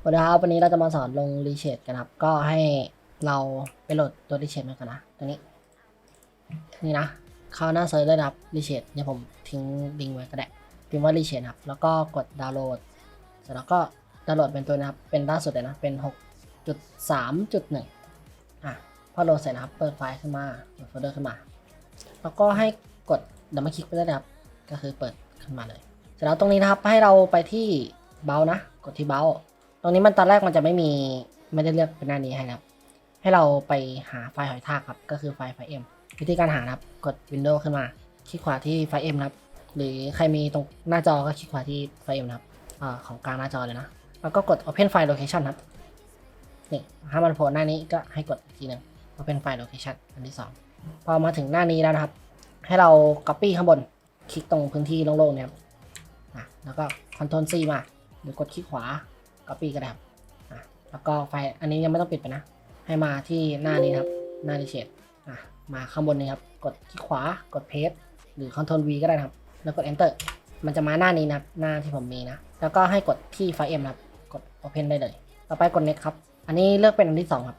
สวัสดีครับวันนี้เราจะมาสอนลงรีเชดกันครับ ก็ให้เราไปโหลดตัวรีเชดมาก่อนนะตัวนี้นี่นะเข้าหน้าเซิร์ชเลยนะครับรีเชดเนี่ยผมทิ้งลิงก์ไว้ก็ได้พิมพ์ว่ารีเชดครับแล้วก็กดดาวน์โหลดเสร็จแล้วก็ดาวน์โหลดเป็นตัวนะครับเป็นล่าสุดเลยนะเป็น 6.3.1อะพอโหลดเสร็จนะครับเปิดไฟล์ขึ้นมาเปิดโฟลเดอร์ขึ้นมา แล้วก็ให้กดดับเบิลคลิกไปเลยนะครับก็คือเปิดขึ้นมาเลย เสร็จแล้วตรงนี้นะครับให้เราไปที่เบลนะกดที่เบล รงนี้มันตอนแรกมันจะไม่มีไม่ได้เลือกเป็นหน้านี้ให้นะครับ ให้เราไปหาไฟล์หอยทากครับ ก็คือไฟล์ไฟล์ M วิธีการหานะครับ กด Windows ขึ้นมา คลิกขวาที่ไฟล์ M นะครับ หรือใครมีตรงหน้าจอก็คลิกขวาที่ไฟล์ M นะครับอของกลางหน้าจอเลยนะ แล้วก็กด Open File Location ครับ นี่ถ้ามันโผล่หน้านี้ก็ให้กดอีกทีหนึง Open File Location อันที่สองพอมาถึงหน้านี้แล้วนะครับ ให้เรา Copy ข้างบน คลิกตรงพื้นที่โล่งๆเนี่ยครับอะแล้วก็ Ctrl C มา หรือกดคลิกขวา Copy ก็ได้ครับอะแล้วก็ไฟอันนี้ยังไม่ต้องปิดไปนะ ให้มาที่หน้านี้ครับหน้ารีเชดอะมาข้างบนนี้ครับ กดคลิกขวากด Paste หรือ Ctrl V ก็ได้นะครับ แล้วกด Enter มันจะมาหน้านี้นะครับ หน้าที่ผมมีนะ แล้วก็ให้กดที่ไฟล์ M นะครับ กด Open ได้เลย ต่อไปกด Next ครับ อันนี้เลือกเป็นอันที่สองครับ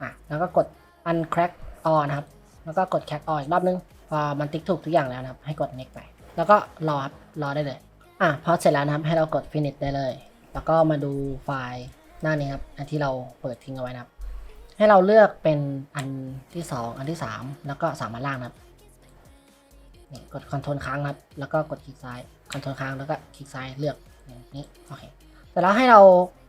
อะ แล้วก็กด uncrack all นะครับ แล้วก็กด crack all อีกรอบนึง พอมันติ๊กถูกทุกอย่างแล้วนะครับ ให้กด next ไป แล้วก็รอครับ รอได้เลย อะ พอเสร็จแล้วนะครับ ให้เรากด finish ได้เลย แล้วก็มาดูไฟล์หน้านี้ครับ อันที่เราเปิดทิ้งเอาไว้นะครับ ให้เราเลือกเป็นอันที่ 2 อันที่ 3 แล้วก็สามอันล่างนะครับนี่กด Ctrl ค้างนะครับ แล้วก็กดคลิกซ้าย Ctrl ค้างแล้วก็คลิกซ้ายเลือกอย่างนี้โอเคแต่แล้วให้เรา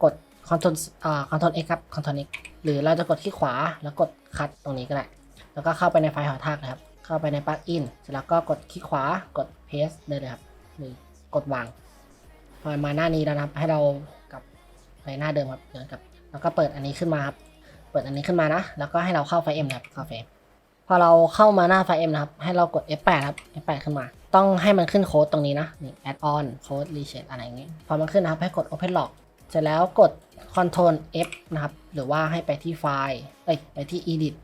กด Ctrl อ่า Ctrl X ครับ Ctrl X หรือเราจะกดคลิกขวาแล้วกดคัดตรงนี้ก็ได้ แล้วก็เข้าไปในไฟล์หอทากนะครับ เข้าไปในปลั๊กอินเสร็จแล้วก็กดคลิกขวากด paste ได้เลยครับหรือกดวาง มาหน้านี้แล้วนะครับ ให้เรากลับไปหน้าเดิมครับเดินกลับ แล้วก็เปิดอันนี้ขึ้นมาครับ เปิดอันนี้ขึ้นมานะ แล้วก็ให้เราเข้าไฟล์ M นะครับเข้าไฟล์ M พอเราเข้ามาหน้าไฟล์ M นะครับ ให้เรากด F8 ครับ F8 ขึ้นมา ต้องให้มันขึ้นโค้ดตรงนี้นะ นี่ add on code reset อะไรอย่างงี้ พอมันขึ้นนะครับ ให้กด open log เสร็จแล้วกด Ctrl F นะครับ หรือว่าให้ไปที่ไฟล์ เอ้ย ไปที่ edit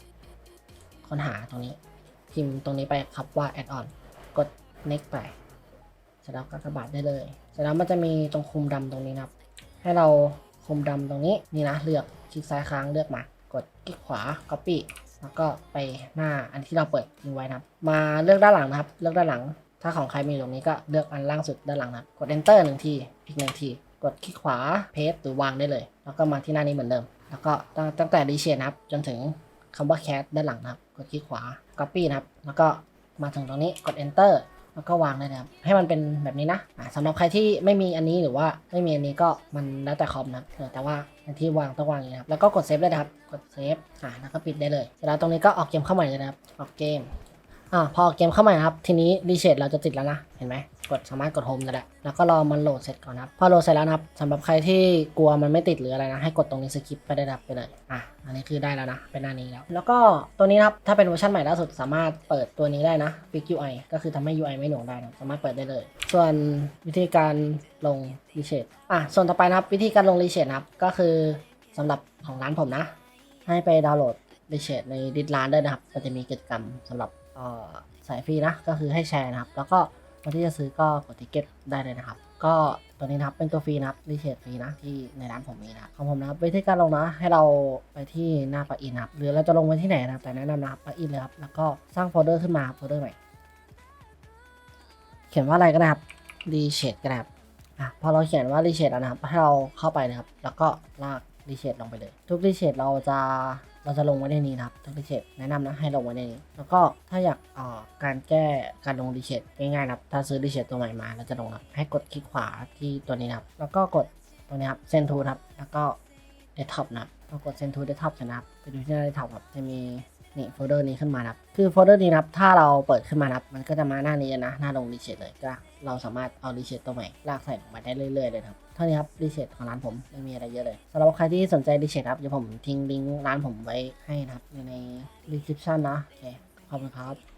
ค้นหาตรงนี้ พิมพ์ตรงนี้ไปครับว่า add on กด next ไป เสร็จแล้วก็กระบาดได้เลย ร็จแล้วมันจะมีตรงคุมดำตรงนี้นะครับ ให้เราคุมดำตรงนี้นี่นะเลือกคลิกซ้ายค้างเลือกมา กดคลิกขวา copy แล้วก็ไปหน้าอันที่เราเปิดทิ้งไว้นะครับ มาเลือกด้านหลังนะครับ เลือกด้านหลัง ถ้าของใครมีตรงนี้ก็เลือกอันล่างสุดด้านหลังนะครับ กด enter หนึ่งทีอีกหนึ่งที กดคลิกขวา paste หรือวางได้เลย แล้วก็มาที่หน้านี้เหมือนเดิม แล้วก็ตั้งตั้งแต่ reset นะครับ จนถึงคำว่า cat ด้านหลังนะครับ กดคลิกขวา copy นะครับ แล้วก็มาถึงตรงนี้กด enter แล้วก็วางได้เลยครับ ให้มันเป็นแบบนี้นะอ่าสำหรับใครที่ไม่มีอันนี้หรือว่าไม่มีอันนี้ก็มันแล้วแต่คอมนะแต่ว่าอันที่วางต้องวางอย่างนี้นะครับแล้วก็กดเซฟได้นะครับกดเซฟอ่าแล้วก็ปิดได้เลยเสร็จแล้วตรงนี้ก็ออกเกมเข้าใหม่เลยนะครับออกเกม อ่าพอเกมเข้าม่นะครับ ทีนี้รีเชดเราจะติดแล้วนะ เห็นไหมกดสามารถกดโฮมได้แล้วแล้วก็รอมันโหลดเสร็จก่อนครับ พอโหลดเสร็จแล้วครับสำหรับใครที่กลัวมันไม่ติดหรืออะไรนะ ให้กดตรงนี้สกิปไปได้นะครับไปเลย อะ อันนี้คือได้แล้วนะ เป็นหน้านี้แล้ว แล้วก็ตัวนี้นะครับ ถ้าเป็นเวอร์ชันใหม่ล่าสุดสามารถเปิดตัวนี้ได้นะ Fix UI ก็คือทำให้ UI ไม่หน่วงได้นะสามารถเปิดได้เลย ส่วนวิธีการลงรีเชดอะ ส่วนต่อไปนะครับ วิธีการลงรีเชดนะครับ ก็คือสำหรับของร้านผมนะ ให้ไปดาวน์โหลดรีเชดในดิสร้านได้นะครับ ก็จะมีกิจกรรมสำหรับ สายฟรีนะ ก็คือให้แชร์นะครับ แล้วก็คนที่จะซื้อก็กดติเก็ตได้เลยนะครับ ก็ตัวนี้นะครับเป็นตัวฟรีนะครับรีเชดฟรีนะที่ในร้านผมมีนะครับของผมนะครับวิธีการลงนะ ให้เราไปที่หน้าปลั๊กอินนะครับหรือเราจะลงไว้ที่ไหนนะครับแต่แนะนำนะครับปลั๊กอินเลยครับแล้วก็สร้างโฟลเดอร์ขึ้นมาโฟลเดอร์ใหม่เขียนว่าอะไรก็ได้ครับรีเชดก็ได้ครับอะพอเราเขียนว่ารีเชดแล้วนะครับให้เราเข้าไปนะครับ แล้วก็ลากรีเชดลงไปเลย ทุกรีเชดเราจะ เราจะลงไว้ในนี้นะครับทุกรีเชตแนะนำนะให้ลงไว้ในนี้ แล้วก็ถ้าอยากอ่อการแก้การลงรีเชตง่ายๆนะครับถ้าซื้อรีเชตตัวใหม่มาเราจะลงนะครับให้กดคลิกขวาที่ตัวนี้นะครับแล้วก็กดตัวนี้ครับเซนทูครับแล้วก็เดสก์ท็อปนะครับพอกดเซนทูเดสก์ท็อปเสร็จนะครับไปดูที่หน้าเดสก์ท็อปครับจะมี นี่โฟลเดอร์นี้ขึ้นมาครับคือโฟลเดอร์นี้ครับถ้าเราเปิดขึ้นมาครับมันก็จะมาหน้านี้นะหน้าลงรีเชดเลยก็เราสามารถเอารีเชดตัวใหม่ลากใส่ลงมาได้เรื่อยๆเลยครับเท่านี้ครับรีเชดของร้านผมไม่มีอะไรเยอะเลยสำหรับใครที่สนใจรีเชดครับเดี๋ยวผมทิ้งลิงก์ร้านผมไว้ให้นะครับใน description นะโอเคขอบคุณครับ